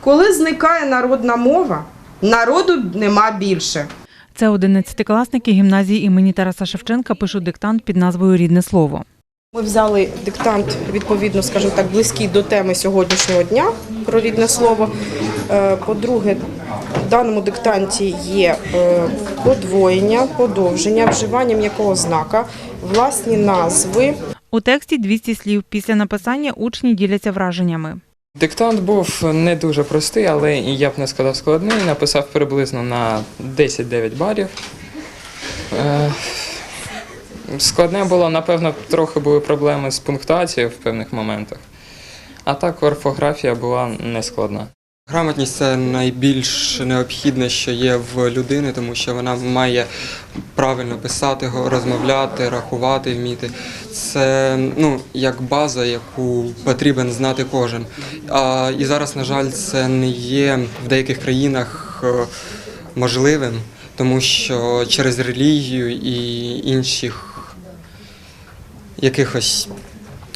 Коли зникає народна мова, народу нема більше. Це одинадцятикласники гімназії імені Тараса Шевченка пишуть диктант під назвою Рідне слово. Ми взяли диктант, відповідно, скажімо так, близький до теми сьогоднішнього дня про рідне слово. Е, По-друге, в даному диктанті є е, подвоєння, подовження, вживання м'якого знака, власні назви. У тексті 200 слів. Після написання учні діляться враженнями. Диктант був не дуже простий, але я б не сказав складний. Написав приблизно на 10-9 балів. Е, Складне було, напевно, трохи були проблеми з пунктуацією в певних моментах. А так орфографія була не складна. Грамотність це найбільш необхідне, що є в людини, тому що вона має правильно писати, розмовляти, рахувати, вміти. Це ну, як база, яку потрібен знати кожен. А, і зараз, на жаль, це не є в деяких країнах е, можливим, тому що через релігію і інших якихось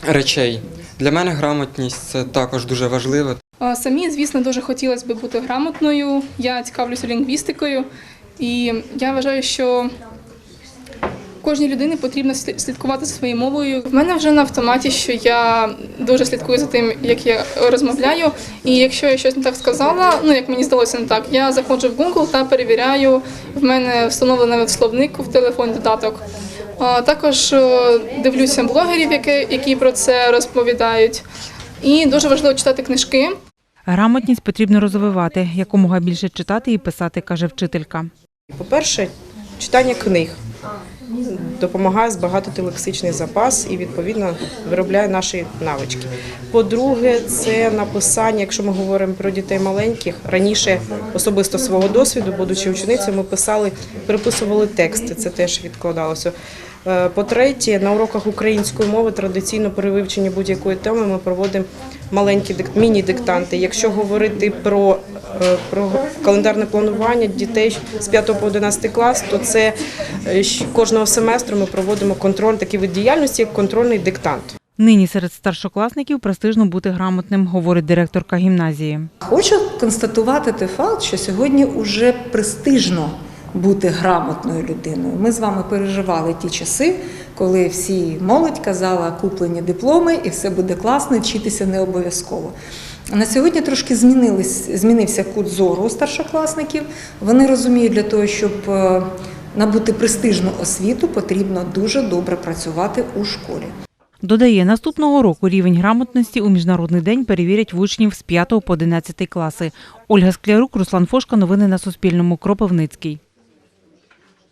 речей. Для мене грамотність це також дуже важливо. Самі, звісно, дуже хотілося б бути грамотною. Я цікавлюся лінгвістикою, і я вважаю, що кожній людині потрібно слід- слідкувати за своєю мовою. В мене вже на автоматі, що я дуже слідкую за тим, як я розмовляю. І якщо я щось не так сказала, ну як мені здалося не так, я заходжу в Google та перевіряю. В мене встановлений словник в телефоні додаток. Також дивлюся блогерів, які про це розповідають. І дуже важливо читати книжки. Грамотність потрібно розвивати, якомога більше читати і писати, каже вчителька. По-перше, читання книг допомагає збагатити лексичний запас і відповідно виробляє наші навички. По-друге, це написання, якщо ми говоримо про дітей маленьких, раніше особисто свого досвіду, будучи ученицею, ми писали, переписували тексти. Це теж відкладалося. Е, По-третє, на уроках української мови традиційно при вивченні будь-якої теми ми проводимо маленькі дик- міні-диктанти. Якщо говорити про, е, про календарне планування дітей з 5 по 11 клас, то це е, кожного семестру ми проводимо контроль, такий вид діяльності, як контрольний диктант. Нині серед старшокласників престижно бути грамотним, говорить директорка гімназії. Хочу констатувати той факт, що сьогодні вже престижно бути грамотною людиною. Ми з вами переживали ті часи, коли всі молодь казала куплені дипломи і все буде класно, вчитися не обов'язково. На сьогодні трошки змінився кут зору старшокласників. Вони розуміють, для того, щоб е, набути престижну освіту, потрібно дуже добре працювати у школі. Додає, наступного року рівень грамотності у міжнародний день перевірять в учнів з 5 по 11 класи. Ольга Склярук, Руслан Фошка. Новини на Суспільному. Кропивницький.